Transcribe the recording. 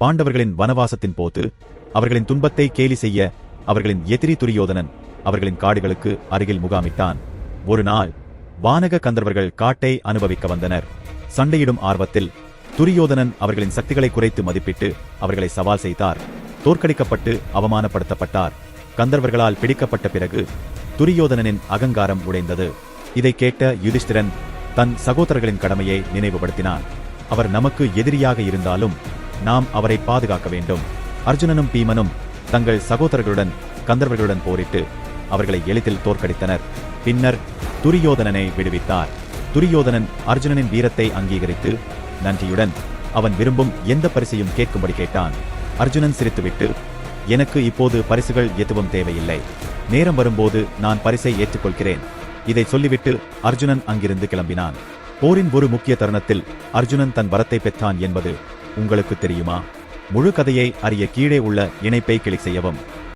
பாண்டவர்களின் வனவாசத்தின் போது அவர்களின் துன்பத்தை கேலி செய்ய அவர்களின் எதிரி துரியோதனன் அவர்களின் காடுகளுக்கு அருகில் முகாமிட்டான். ஒரு நாள் வானக கந்தர்வர்கள் காட்டை அனுபவிக்க வந்தனர். சண்டையிடும் ஆர்வத்தில் துரியோதனன் அவர்களின் சக்திகளை குறைத்து மதிப்பிட்டு அவர்களை சவால் செய்தார். தோற்கடிக்கப்பட்டு அவமானப்படுத்தப்பட்டார். கந்தர்வர்களால் பிடிக்கப்பட்ட பிறகு துரியோதனனின் அகங்காரம் உடைந்தது. இதை கேட்ட யுதிஷ்டிரன் தன் சகோதரர்களின் கடமையை நினைவுபடுத்தினான். அவர் நமக்கு எதிரியாக இருந்தாலும் நாம் அவரை பாதுகாக்க வேண்டும். அர்ஜுனனும் பீமனும் தங்கள் சகோதரர்களுடன் கந்தர்வர்களுடன் போரிட்டு அவர்களை எளிதில் தோற்கடித்தனர். பின்னர் துரியோதனனை விடுவித்தார். துரியோதனன் அர்ஜுனனின் வீரத்தை அங்கீகரித்து நன்றியுடன் அவன் விரும்பும் எந்த பரிசையும் கேட்கும்படி கேட்டான். அர்ஜுனன் சிரித்துவிட்டு எனக்கு இப்போது பரிசுகள் எதுவும் தேவையில்லை. நேரம் வரும்போது நான் பரிசை ஏற்றுக்கொள்கிறேன். இதை சொல்லிவிட்டு அர்ஜுனன் அங்கிருந்து கிளம்பினான். போரின் ஒரு முக்கிய தருணத்தில் அர்ஜுனன் தன் வரத்தை பெற்றான் என்பது உங்களுக்கு தெரியுமா? முழு கதையை அறிய கீழே உள்ள இணைப்பை கிளிக் செய்யவும்.